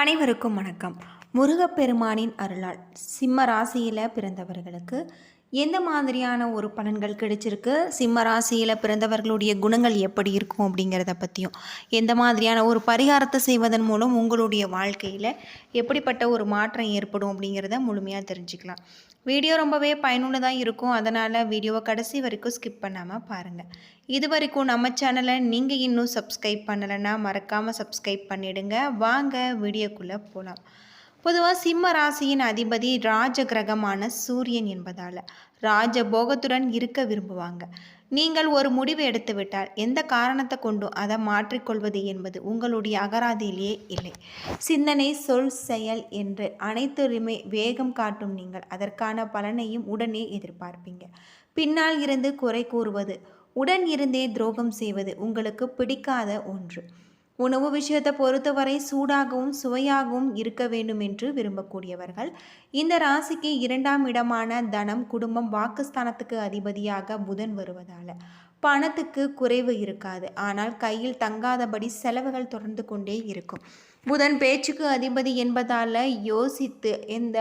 அனைவருக்கும் வணக்கம். முருகப்பெருமானின் அருளால் சிம்ம ராசியில் பிறந்தவர்களுக்கு எந்த மாதிரியான ஒரு பலன்கள் கிடைச்சிருக்கு? சிம்ம ராசியில் பிறந்தவர்களுடைய குணங்கள் எப்படி இருக்கும் அப்படிங்கிறத பற்றியும் எந்த மாதிரியான ஒரு பரிகாரத்தை செய்வதன் மூலம் உங்களுடைய வாழ்க்கையில் எப்படிப்பட்ட ஒரு மாற்றம் ஏற்படும் அப்படிங்கிறத முழுமையாக தெரிஞ்சுக்கலாம். வீடியோ ரொம்பவே பயனுள்ளதாக இருக்கும். அதனால் வீடியோவை கடைசி வரைக்கும் ஸ்கிப் பண்ணாமல் பாருங்கள் இது வரைக்கும் நம்ம சேனலை நீங்கள் இன்னும் சப்ஸ்கிரைப் பண்ணலைன்னா மறக்காமல் சப்ஸ்கிரைப் பண்ணிவிடுங்க வாங்க வீடியோக்குள்ளே போகலாம் பொதுவாக சிம்ம ராசியின் அதிபதி ராஜ கிரகமான சூரியன் என்பதால் ராஜ போகத்துடன் இருக்க விரும்புவாங்க. நீங்கள் ஒரு முடிவு எடுத்துவிட்டால் எந்த காரணத்தை கொண்டும் அதை மாற்றிக்கொள்வது என்பது உங்களுடைய அகராதியிலேயே இல்லை. சிந்தனை சொல் செயல் என்று அனைத்துமே வேகம் காட்டும் நீங்கள். அதற்கான பலனையும் உடனே எதிர்பார்ப்பீங்க. பின்னால் இருந்து குறை கூறுவது உடன் இருந்தே துரோகம் செய்வது உங்களுக்கு பிடிக்காத ஒன்று. உணவு விஷயத்தை பொறுத்தவரை சூடாகவும் சுவையாகவும் இருக்க வேண்டும் என்று விரும்பக்கூடியவர்கள் இந்த ராசிக்கு இரண்டாம் இடமான தனம் குடும்பம் வாக்குஸ்தானத்துக்கு அதிபதியாக புதன் வருவதால் பணத்துக்கு குறைவு இருக்காது. ஆனால் கையில் தங்காதபடி செலவுகள் தொடர்ந்து கொண்டே இருக்கும். புதன் பேச்சுக்கு அதிபதி என்பதால் யோசித்து எந்த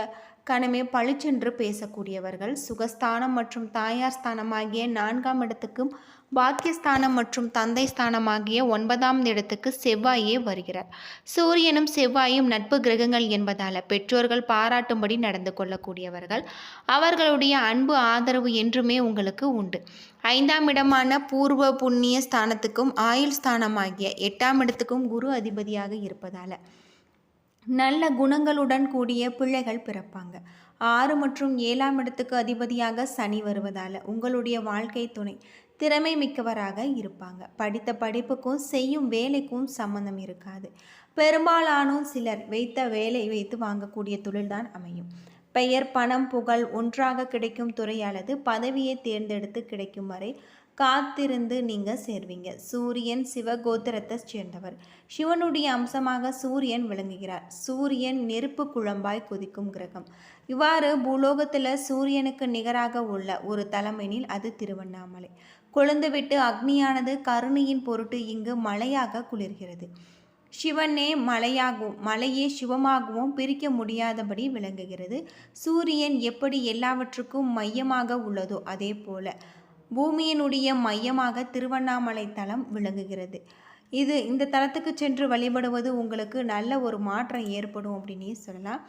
கணமே பளிச்சென்று பேசக்கூடியவர்கள் சுகஸ்தானம் மற்றும் தாயார் ஸ்தானம் ஆகிய நான்காம் இடத்துக்கும் பாக்கியஸ்தானம் மற்றும் தந்தை ஸ்தானம் ஆகிய ஒன்பதாம் இடத்துக்கு செவ்வாயே வருகிறார். சூரியனும் செவ்வாயும் நட்பு கிரகங்கள் என்பதால் பெற்றோர்கள் பாராட்டும்படி நடந்து கொள்ளக்கூடியவர்கள். அவர்களுடைய அன்பு ஆதரவு என்றுமே உங்களுக்கு உண்டு. ஐந்தாம் இடமான பூர்வ புண்ணிய ஸ்தானத்துக்கும் ஆயுள் ஸ்தானமாகிய எட்டாம் இடத்துக்கும் குரு அதிபதியாக இருப்பதால் நல்ல குணங்களுடன் கூடிய பிள்ளைகள் பிறப்பாங்க. ஆறு மற்றும் ஏழாம் இடத்துக்கு அதிபதியாக சனி வருவதால் உங்களுடைய வாழ்க்கை துணை. திறமை மிக்கவராக இருப்பாங்க. படித்த படிப்புக்கும் செய்யும் வேலைக்கும் சம்மந்தம் இருக்காது. பெரும்பாலானும் சிலர் வைத்த வேலை வைத்து வாங்கக்கூடிய தொழில்தான் அமையும். பெயர் பணம் புகழ் ஒன்றாக கிடைக்கும் துறை அல்லது பதவியை தேர்ந்தெடுத்து கிடைக்கும் வரை காத்திருந்து நீங்கள் சேர்வீங்க. சூரியன் சிவகோத்திரத்தை சேர்ந்தவர். சிவனுடைய அம்சமாக சூரியன் விளங்குகிறார். சூரியன் நெருப்பு குழம்பாய் கொதிக்கும் கிரகம். இவ்வாறு பூலோகத்தில் சூரியனுக்கு நிகராக உள்ள ஒரு தலைமையில் அது திருவண்ணாமலை. கொழுந்துவிட்டு அக்னியானது கருணையின் பொருட்டு இங்கு மழையாக குளிர்கிறது. சிவனே மலையாகவும் மலையே சிவமாகவும் பிரிக்க முடியாதபடி விளங்குகிறது. சூரியன் எப்படி எல்லாவற்றுக்கும் மையமாக உள்ளதோ அதே போல பூமியினுடைய மையமாக திருவண்ணாமலை தலம் விளங்குகிறது. இது இந்த தலத்துக்கு சென்று வழிபடுவது உங்களுக்கு நல்ல ஒரு மாற்றம் ஏற்படும் அப்படின்னே சொல்லலாம்.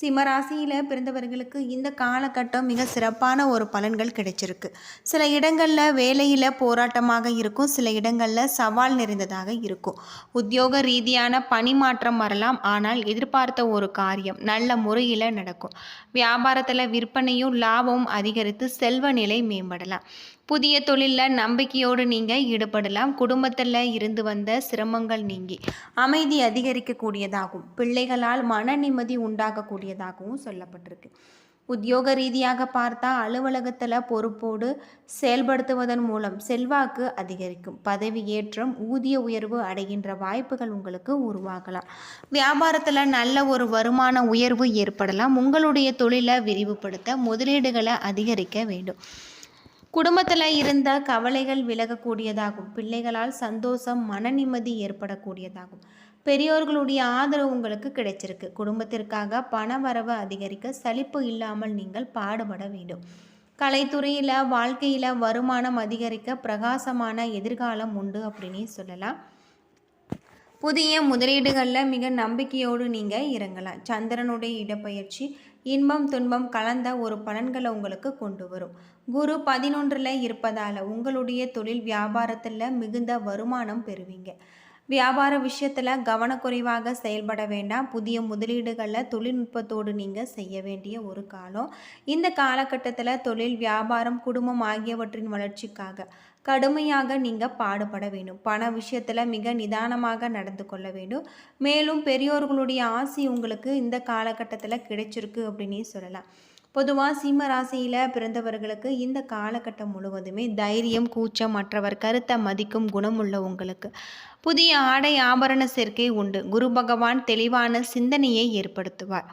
சிம்மராசியில் பிறந்தவர்களுக்கு இந்த காலகட்டம் மிக சிறப்பான ஒரு பலன்கள் கிடைச்சிருக்கு. சில இடங்களில் வேலையில் போராட்டமாக இருக்கும் சில இடங்களில் சவால் நிறைந்ததாக இருக்கும். உத்தியோக ரீதியான பணிமாற்றம் வரலாம் ஆனால் எதிர்பார்த்த ஒரு காரியம் நல்ல முறையில் நடக்கும். வியாபாரத்தில் விற்பனையும் லாபமும் அதிகரித்து செல்வ நிலை மேம்படலாம். புதிய தொழிலில் நம்பிக்கையோடு நீங்கள் ஈடுபடலாம். குடும்பத்தில் இருந்து வந்த சிரமங்கள் நீங்கி அமைதி அதிகரிக்கக்கூடியதாகும். பிள்ளைகளால் மன நிம்மதி உண்டாகக்கூடியதாகவும் சொல்லப்பட்டிருக்கு. உத்தியோக ரீதியாக பார்த்தா அலுவலகத்தில் பொறுப்போடு செயல்படுத்துவதன் மூலம் செல்வாக்கு அதிகரிக்கும். பதவி ஏற்றம் ஊதிய உயர்வு அடைகின்ற வாய்ப்புகள் உங்களுக்கு உருவாகலாம். வியாபாரத்தில் நல்ல ஒரு வருமான உயர்வு ஏற்படலாம். உங்களுடைய தொழிலை விரிவுபடுத்த முதலீடுகளை அதிகரிக்க வேண்டும். குடும்பத்தில் இருந்த கவலைகள் விலகக்கூடியதாகும். பிள்ளைகளால் சந்தோஷம் மன நிம்மதி ஏற்படக்கூடியதாகும். பெரியோர்களுடைய ஆதரவு உங்களுக்கு கிடைச்சிருக்கு. குடும்பத்திற்காக பண வரவு அதிகரிக்க சலிப்பு இல்லாமல் நீங்கள் பாடுபட வேண்டும். கலைத்துறையில் வாழ்க்கையில் வருமானம் அதிகரிக்க பிரகாசமான எதிர்காலம் உண்டு அப்படின்னு சொல்லலாம். புதிய முதலீடுகளில் மிக நம்பிக்கையோடு நீங்கள் இறங்கலாம். சந்திரனுடைய இடப்பெயர்ச்சி இன்பம் துன்பம் கலந்த ஒரு பலன்களை உங்களுக்கு கொண்டு வரும். குரு பதினொன்றில் இருப்பதால் உங்களுடைய தொழில் வியாபாரத்தில் மிகுந்த வருமானம் பெறுவீங்க. வியாபார விஷயத்தில் கவனக்குறைவாக செயல்பட வேண்டாம். புதிய முதலீடுகளில் தொழில்நுட்பத்தோடு நீங்கள் செய்ய வேண்டிய ஒரு காலம். இந்த காலகட்டத்தில் தொழில் வியாபாரம் குடும்பம் ஆகியவற்றின் வளர்ச்சிக்காக கடுமையாக நீங்கள் பாடுபட வேண்டும். பண விஷயத்தில் மிக நிதானமாக நடந்து கொள்ள வேண்டும். மேலும் பெரியோர்களுடைய ஆசி உங்களுக்கு இந்த காலகட்டத்தில் கிடைச்சிருக்கு அப்படின்னே சொல்லலாம். பொதுவாக சிம்ம ராசியில் பிறந்தவர்களுக்கு இந்த காலகட்டம் முழுவதுமே தைரியம் கூச்சம் மற்றவர் கருத்தை மதிக்கும் குணம் உள்ள உங்களுக்கு. புதிய ஆடை ஆபரண சேர்க்கை உண்டு. குரு பகவான் தெளிவான சிந்தனையை ஏற்படுத்துவார்.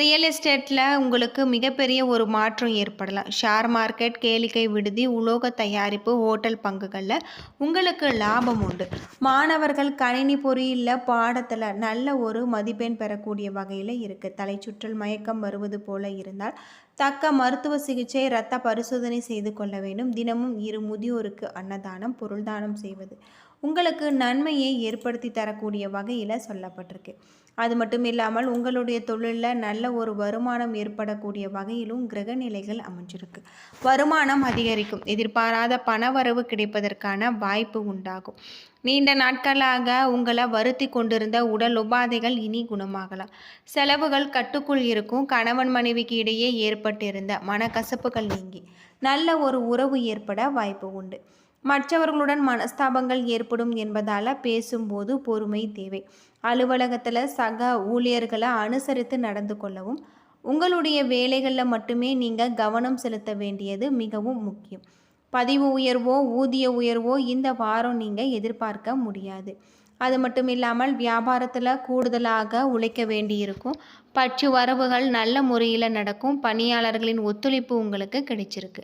ரியல் எஸ்டேட்டில் உங்களுக்கு மிகப்பெரிய ஒரு மாற்றம் ஏற்படலாம். ஷேர் மார்க்கெட் கேளிக்கை விடுதி உலோக தயாரிப்பு ஹோட்டல் பங்குகளில் உங்களுக்கு லாபம் உண்டு. மாணவர்கள் கணினி பொறியியலில் பாடத்தில் நல்ல ஒரு மதிப்பெண் பெறக்கூடிய வகையில் இருக்குது தலைச்சுற்றல் மயக்கம் வருவது போல இருந்தால் தக்க மருத்துவ சிகிச்சை இரத்த பரிசோதனை செய்து கொள்ள வேண்டும். தினமும் இரு முதியோருக்கு அன்னதானம் பொருள்தானம் செய்வது. உங்களுக்கு நன்மையை ஏற்படுத்தி தரக்கூடிய வகையில் சொல்லப்பட்டிருக்கு. அது மட்டும் இல்லாமல் உங்களுடைய தொழிலில் நல்ல ஒரு வருமானம் ஏற்படக்கூடிய வகையிலும் கிரக நிலைகள் அமைஞ்சிருக்கு. வருமானம் அதிகரிக்கும். எதிர்பாராத பணவரவு கிடைப்பதற்கான வாய்ப்பு உண்டாகும். நீண்ட நாட்களாக உங்களை வருத்தி கொண்டிருந்த உடல் உபாதைகள் இனி குணமாகலாம். செலவுகள் கட்டுக்குள் இருக்கும். கணவன் மனைவிக்கு இடையே ஏற்பட்டிருந்த மனக்கசப்புகள் நீங்கி நல்ல ஒரு உறவு ஏற்பட வாய்ப்பு உண்டு. மற்றவர்களுடன் மனஸ்தாபங்கள் ஏற்படும் என்பதால் பேசும்போது பொறுமை தேவை. அலுவலகத்தில் சக ஊழியர்களை அனுசரித்து நடந்து கொள்ளவும் உங்களுடைய வேலைகளில் மட்டுமே நீங்கள் கவனம் செலுத்த வேண்டியது மிகவும் முக்கியம். பதிவு உயர்வோ ஊதிய உயர்வோ இந்த வாரம் நீங்கள் எதிர்பார்க்க முடியாது. அது மட்டும் இல்லாமல் வியாபாரத்தில் கூடுதலாக உழைக்க வேண்டியிருக்கும். பற்று வரவுகள் நல்ல முறையில் நடக்கும். பணியாளர்களின் ஒத்துழைப்பு உங்களுக்கு கிடைச்சிருக்கு.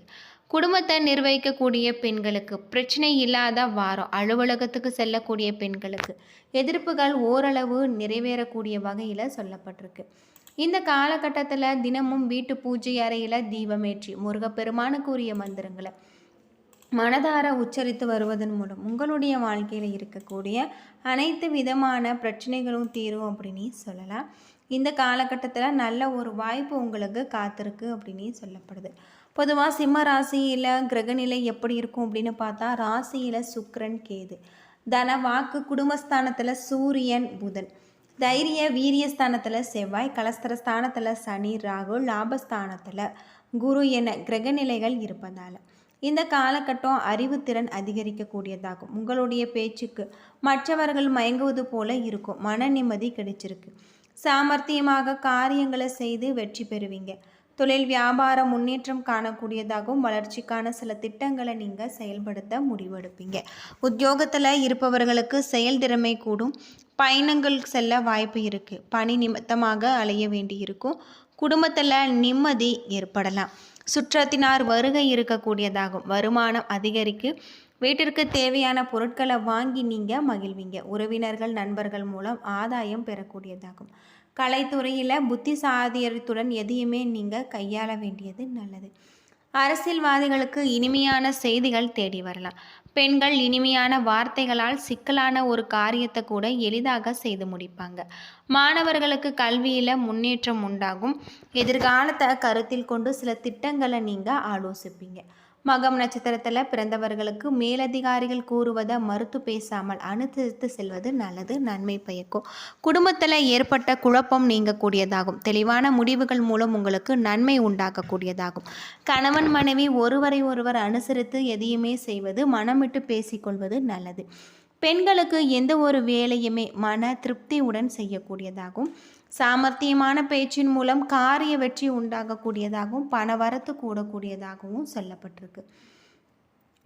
குடும்பத்தை நிர்வகிக்கக்கூடிய பெண்களுக்கு பிரச்சனை இல்லாத வாரம் அலுவலகத்துக்கு செல்லக்கூடிய பெண்களுக்கு எதிர்ப்புகள் ஓரளவு நிறைவேறக்கூடிய வகையில் சொல்லப்பட்டிருக்கு. இந்த காலகட்டத்தில் தினமும் வீட்டு பூஜை அறையில் தீபமேற்றி முருகப்பெருமானுக்குரிய மந்திரங்களை மனதார உச்சரித்து வருவதன் மூலம் உங்களுடைய வாழ்க்கையில் இருக்கக்கூடிய அனைத்து விதமான பிரச்சனைகளும் தீரும் அப்படின்னு சொல்லலாம். இந்த காலகட்டத்தில் நல்ல ஒரு வாய்ப்பு உங்களுக்கு காத்திருக்கு அப்படின்னு சொல்லப்படுது. பொதுவாக சிம்ம ராசியில் கிரகநிலை எப்படி இருக்கும் அப்படின்னு பார்த்தா ராசியில் சுக்ரன் கேது. தன வாக்கு குடும்பஸ்தானத்தில் சூரியன் புதன். தைரிய வீரியஸ்தானத்தில் செவ்வாய் கலஸ்தர ஸ்தானத்தில் சனி ராகு லாபஸ்தானத்தில் குரு என கிரகநிலைகள் இருப்பதால். இந்த காலகட்டம் அறிவுத்திறன் அதிகரிக்கக்கூடியதாகும். உங்களுடைய பேச்சுக்கு மற்றவர்கள் மயங்குவது போல இருக்கும். மன நிம்மதி கிடைச்சிருக்கு. சாமர்த்தியமாக காரியங்களை செய்து வெற்றி பெறுவீங்க. தொழில் வியாபார முன்னேற்றம் காணக்கூடியதாகவும் வளர்ச்சிக்கான சில திட்டங்களை நீங்கள் செயல்படுத்த முடிவெடுப்பீங்க. உத்தியோகத்தில் இருப்பவர்களுக்கு செயல்திறமை கூடும். பயணங்கள் செல்ல வாய்ப்பு இருக்குது பணி நிமித்தமாக அலைய வேண்டி இருக்கும் குடும்பத்தில் நிம்மதி ஏற்படலாம். சுற்றத்தினார் வருகை இருக்கக்கூடியதாகும். வருமானம் அதிகரிக்கு. வீட்டிற்கு தேவையான பொருட்களை வாங்கி நீங்கள் மகிழ்வீங்க. உறவினர்கள் நண்பர்கள் மூலம் ஆதாயம் பெறக்கூடியதாகும். கலைத்துறையில் புத்திசாதியத்துடன் எதையுமே நீங்கள் கையாள வேண்டியது நல்லது. அரசியல்வாதிகளுக்கு இனிமையான செய்திகள் தேடி வரலாம். பெண்கள் இனிமையான வார்த்தைகளால் சிக்கலான ஒரு காரியத்தை கூட எளிதாக செய்து முடிப்பாங்க. மாணவர்களுக்கு கல்வியில் முன்னேற்றம் உண்டாகும். எதிர்காலத்தை கருத்தில் கொண்டு சில திட்டங்களை நீங்கள் ஆலோசிப்பீங்க. மகம் நட்சத்திரத்தில் பிறந்தவர்களுக்கு மேலதிகாரிகள் கூறுவதை மறுத்து பேசாமல் அனுசரித்து செல்வது நல்லது நன்மை பயக்கும். குடும்பத்தில் ஏற்பட்ட குழப்பம் நீங்கக்கூடியதாகும். தெளிவான முடிவுகள் மூலம் உங்களுக்கு நன்மை உண்டாக்கக்கூடியதாகும். கணவன் மனைவி ஒருவரை ஒருவர் அனுசரித்து எதையுமே செய்வது மனமிட்டு பேசிக்கொள்வது நல்லது. பெண்களுக்கு எந்த ஒரு வேலையுமே மன திருப்தியுடன் செய்யக்கூடியதாகும் சாமர்த்தியமான பேச்சின் மூலம் காரிய வெற்றி உண்டாகக்கூடியதாகவும் பண வரத்து கூடக்கூடியதாகவும் சொல்லப்பட்டிருக்கு.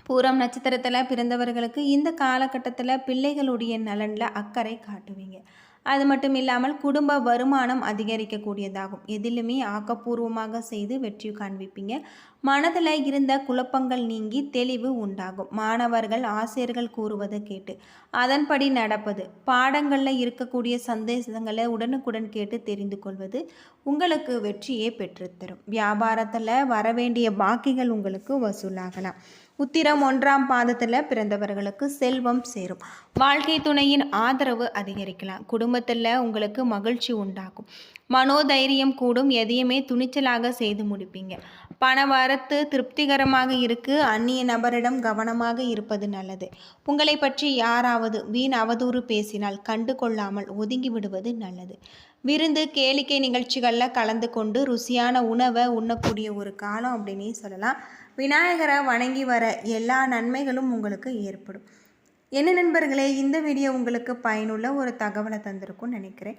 பூரம் நட்சத்திரத்தில் பிறந்தவர்களுக்கு இந்த காலகட்டத்தில் பிள்ளைகளுடைய நலனில் அக்கறை காட்டுவீங்க. அது மட்டும் இல்லாமல் குடும்ப வருமானம் அதிகரிக்கக்கூடியதாகும். எதிலுமே ஆக்கப்பூர்வமாக செய்து வெற்றி காண்பிப்பீங்க. மனதில் இருந்த குழப்பங்கள் நீங்கி தெளிவு உண்டாகும். மாணவர்கள் ஆசிரியர்கள் கூறுவதை கேட்டு அதன்படி நடப்பது. பாடங்களில் இருக்கக்கூடிய சந்தேசங்களை உடனுக்குடன் கேட்டு தெரிந்து கொள்வது உங்களுக்கு வெற்றியை பெற்றுத்தரும். வியாபாரத்தில் வரவேண்டிய பாக்கிகள் உங்களுக்கு வசூலாகலாம். உத்திரம் ஒன்றாம் பாதத்தில் பிறந்தவர்களுக்கு செல்வம் சேரும். வாழ்க்கை துணையின் ஆதரவு அதிகரிக்கலாம். குடும்பத்தில் உங்களுக்கு மகிழ்ச்சி உண்டாகும். மனோதைரியம் கூடும் எதையுமே துணிச்சலாக செய்து முடிப்பீங்க. பண வரத்து திருப்திகரமாக இருக்கு அந்நிய நபரிடம் கவனமாக இருப்பது நல்லது. உங்களை பற்றி யாராவது வீண் அவதூறு பேசினால் கண்டு கொள்ளாமல் ஒதுங்கி விடுவது நல்லது. விருந்து கேளிக்கை நிகழ்ச்சிகளில் கலந்து கொண்டு ருசியான உணவை உண்ணக்கூடிய ஒரு காலம் அப்படின்னே சொல்லலாம். விநாயகரை வணங்கி வர எல்லா நன்மைகளும் உங்களுக்கு ஏற்படும். என்ன நண்பர்களே இந்த வீடியோ உங்களுக்கு பயனுள்ள ஒரு தகவலை தந்திருக்கும்னு நினைக்கிறேன்.